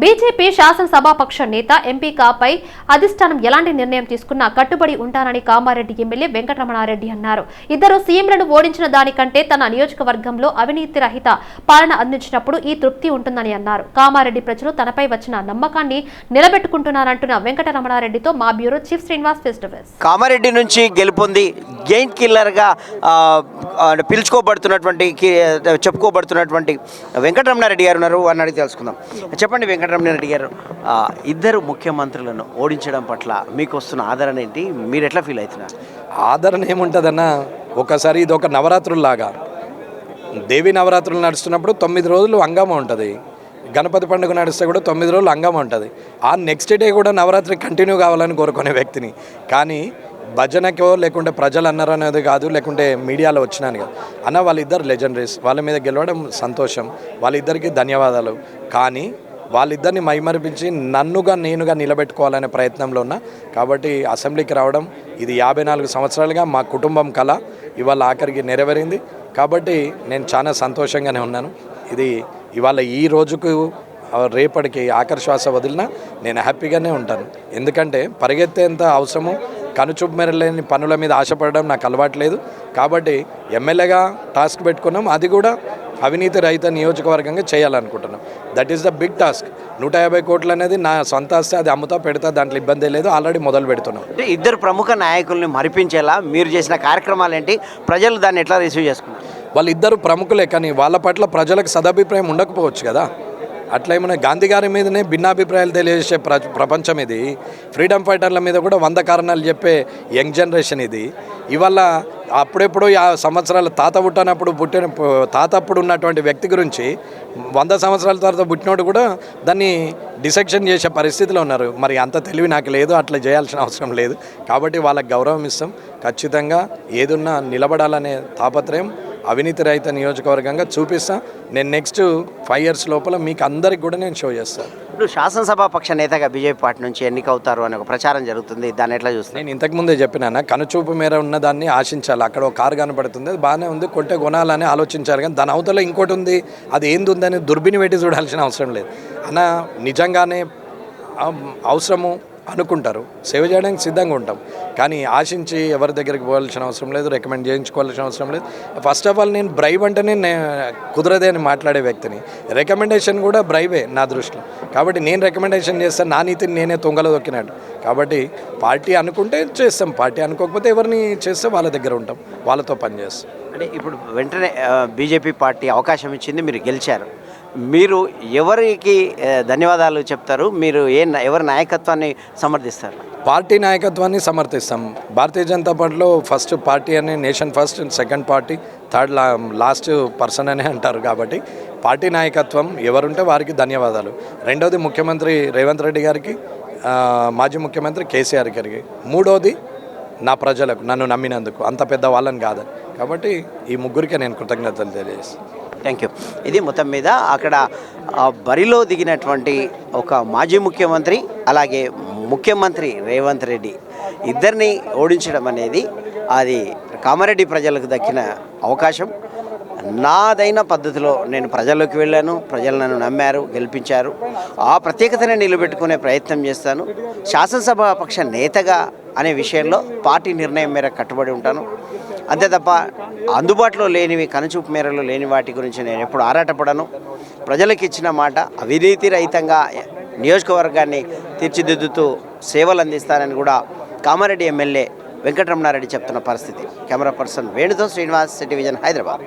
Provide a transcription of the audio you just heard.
BJP శాసనసభాపక్ష నేత ఎంపీకాపై అధిష్టానం ఎలాంటి నిర్ణయం తీసుకున్నా కట్టుబడి ఉంటానని కామారెడ్డి ఎమ్మెల్యే వెంకటరమణారెడ్డి అన్నారు. ఇద్దరు సీఎంలను ఓడించిన దానికంటే తన నియోజకవర్గంలో అవినీతి రహిత పాలన అందించినప్పుడు ఈ తృప్తి ఉంటుందని అన్నారు. కామారెడ్డి ప్రజలు తనపై వచ్చిన నమ్మకాన్ని నిలబెట్టుకుంటున్నారంటున్న వెంకటరమణారెడ్డితో మా bureau chief Srinivas face Kamareddy నుంచి గెలుపొంది గెయిన్ కిల్లర్గా గా పిలుచుకోబడుతున్నటువంటి చెప్పుకోబడుతున్నటువంటి వెంకటరమణారెడ్డి గారు ఉన్నారు వారిని అడిగి తెలుసుకుందాం. చెప్పండి వెంకటరమణారెడ్డి గారు ఇద్దరు ముఖ్యమంత్రులను ఓడించడం పట్ల మీకు వస్తున్న ఆదరణ ఏంటి? మీరు ఎట్లా ఫీల్ అవుతున్నారు? ఆదరణ ఏముంటుందన్న ఒకసారి ఇది ఒక నవరాత్రుల్లాగా. దేవి నవరాత్రులు నడుస్తున్నప్పుడు తొమ్మిది రోజులు అంగమ ఉంటుంది. గణపతి పండుగ నడిస్తే కూడా తొమ్మిది రోజులు అంగం ఉంటుంది. ఆ నెక్స్ట్ డే కూడా నవరాత్రి కంటిన్యూ కావాలని కోరుకునే వ్యక్తిని. కానీ భజనకో లేకుంటే ప్రజలు అన్నారు అనేది కాదు లేకుంటే మీడియాలో వచ్చినాను కాదు. అన్న వాళ్ళిద్దరు లెజెండరీస్. వాళ్ళ మీద గెలవడం సంతోషం. వాళ్ళిద్దరికీ ధన్యవాదాలు. కానీ వాళ్ళిద్దరిని మైమరిపించి నన్నుగా నేనుగా నిలబెట్టుకోవాలనే ప్రయత్నంలో ఉన్నా. కాబట్టి అసెంబ్లీకి రావడం ఇది యాభై నాలుగు సంవత్సరాలుగా మా కుటుంబం కళ ఇవాళ ఆఖరికి నెరవేరింది. కాబట్టి నేను చాలా సంతోషంగానే ఉన్నాను. ఇది ఇవాళ ఈ రోజుకు రేపటికి ఆఖరి శ్వాస వదిలినా నేను హ్యాపీగానే ఉంటాను. ఎందుకంటే పరిగెత్తేంత అవసరము కనుచూపు మెరలేని పనుల మీద ఆశపడడం నాకు అలవాట్లేదు కాబట్టి ఎమ్మెల్యేగా టాస్క్ పెట్టుకున్నాం. అది కూడా అవినీతి రహిత నియోజకవర్గంగా చేయాలనుకుంటున్నాం. That is the big task నూట యాభై కోట్లు అనేది నా సొంత ఆస్తి అది అమ్ముతా పెడతా దాంట్లో ఇబ్బంది లేదు. ఆల్రెడీ మొదలు పెడుతున్నాం. అంటే ఇద్దరు ప్రముఖ నాయకుల్ని మరిపించేలా మీరు చేసిన కార్యక్రమాలు ఏంటి? ప్రజలు దాన్ని ఎట్లా రిసీవ్ చేసుకున్నారు? వాళ్ళిద్దరు ప్రముఖులే కానీ వాళ్ళ పట్ల ప్రజలకు సదాభిప్రాయం ఉండకపోవచ్చు కదా? అట్లా ఏమైనా గాంధీ గారి మీదనే భిన్నాభిప్రాయాలు తెలియజేసే ప్ర ప్రపంచం ఇది. ఫ్రీడమ్ ఫైటర్ల మీద కూడా వంద కారణాలు చెప్పే యంగ్ జనరేషన్ ఇది. ఇవాళ అప్పుడెప్పుడు ఆ సంవత్సరాల తాత పుట్టినప్పుడు పుట్టిన తాత అప్పుడు ఉన్నటువంటి వ్యక్తి గురించి వంద సంవత్సరాల తర్వాత పుట్టినోడు కూడా దాన్ని డిసెక్షన్ చేసే పరిస్థితిలో ఉన్నారు. మరి అంత తెలివి నాకు లేదు అట్లా చేయాల్సిన అవసరం లేదు. కాబట్టి వాళ్ళకి గౌరవం ఇస్తాం. ఖచ్చితంగా ఏదున్నా నిలబడాలనే తాపత్రయం అవినీతి రహిత నియోజకవర్గంగా చూపిస్తా. నేను నెక్స్ట్ ఫైవ్ ఇయర్స్ లోపల మీకు అందరికి కూడా నేను షో చేస్తాను ఇప్పుడు శాసనసభ పక్ష నేతగా బీజేపీ పార్టీ నుంచి ఎన్నికవుతారు అనే ఒక ప్రచారం జరుగుతుంది. దాన్ని ఎట్లా చూస్తున్నారు నేను ఇంతకుముందే చెప్పినాను కనుచూపు మేర ఉన్నదాన్ని ఆశించాలి. అక్కడ ఒక కారు కనపడుతుంది. బాగానే ఉంది. కొంటే కొనాలని ఆలోచించాలి కానీ దాని అవతల ఇంకోటి ఉంది. అది ఏంది ఉందని దుర్బిని పెట్టి చూడాల్సిన అవసరం లేదు. అన్న నిజంగానే అవసరము అనుకుంటారు. సేవ చేయడానికి సిద్ధంగా ఉంటాం. కానీ ఆశించి ఎవరి దగ్గరికి పోవాల్సిన అవసరం లేదు రికమెండ్ చేయించుకోవాల్సిన అవసరం లేదు. ఫస్ట్ ఆఫ్ ఆల్ నేను బ్రైబ్ అంటేనే నే కుదరదే అని మాట్లాడే వ్యక్తిని. రికమెండేషన్ కూడా బ్రైబే నా దృష్టిలో. కాబట్టి నేను రికమెండేషన్ చేస్తాను నా నీతిని నేనే తొంగలో దొక్కినాడు. కాబట్టి పార్టీ అనుకుంటే చేస్తాం. పార్టీ అనుకోకపోతే ఎవరిని చేస్తే వాళ్ళ దగ్గర ఉంటాం. వాళ్ళతో పనిచేస్తాం. అంటే ఇప్పుడు వెంటనే బీజేపీ పార్టీ అవకాశం ఇచ్చింది మీరు గెలిచారు. మీరు ఎవరికి ధన్యవాదాలు చెప్తారు? మీరు ఏ ఎవరి నాయకత్వాన్ని సమర్థిస్తారు? పార్టీ నాయకత్వాన్ని సమర్థిస్తాం. భారతీయ జనతా పార్టీలో ఫస్ట్ పార్టీ అని nation first second party third లా లాస్ట్ పర్సన్ అనే అంటారు కాబట్టి పార్టీ నాయకత్వం ఎవరుంటే వారికి ధన్యవాదాలు. రెండవది ముఖ్యమంత్రి రేవంత్ రెడ్డి గారికి మాజీ ముఖ్యమంత్రి కేసీఆర్ గారికి. మూడవది నా ప్రజలకు నన్ను నమ్మినందుకు. అంత పెద్ద వాళ్ళని కాదని కాబట్టి ఈ ముగ్గురికి నేను కృతజ్ఞతలు తెలియజేస్తాను. Thank you. ఇది మొత్తం మీద అక్కడ బరిలో దిగినటువంటి ఒక మాజీ ముఖ్యమంత్రి అలాగే ముఖ్యమంత్రి రేవంత్ రెడ్డి ఇద్దరిని ఓడించడం అనేది అది కామారెడ్డి ప్రజలకు దక్కిన అవకాశం. నాదైన పద్ధతిలో నేను ప్రజల్లోకి వెళ్ళాను ప్రజలు నన్ను నమ్మారు గెలిపించారు. ఆ ప్రత్యేకతను నిలబెట్టుకునే ప్రయత్నం చేస్తాను. శాసనసభ పక్ష నేతగా అనే విషయంలో పార్టీ నిర్ణయం మేర కట్టుబడి ఉంటాను. అంతే తప్ప అందుబాటులో లేనివి కనుచూపు మేరలో లేని వాటి గురించి నేను ఎప్పుడు ఆరాటపడను. ప్రజలకు ఇచ్చిన మాట అవినీతి రహితంగా నియోజకవర్గాన్ని తీర్చిదిద్దుతూ సేవలు అందిస్తానని కూడా కామారెడ్డి ఎమ్మెల్యే వెంకటరమణారెడ్డి చెప్తున్న పరిస్థితి. కెమెరా పర్సన్ వేణుతో శ్రీనివాస్ టెలివిజన్ హైదరాబాద్.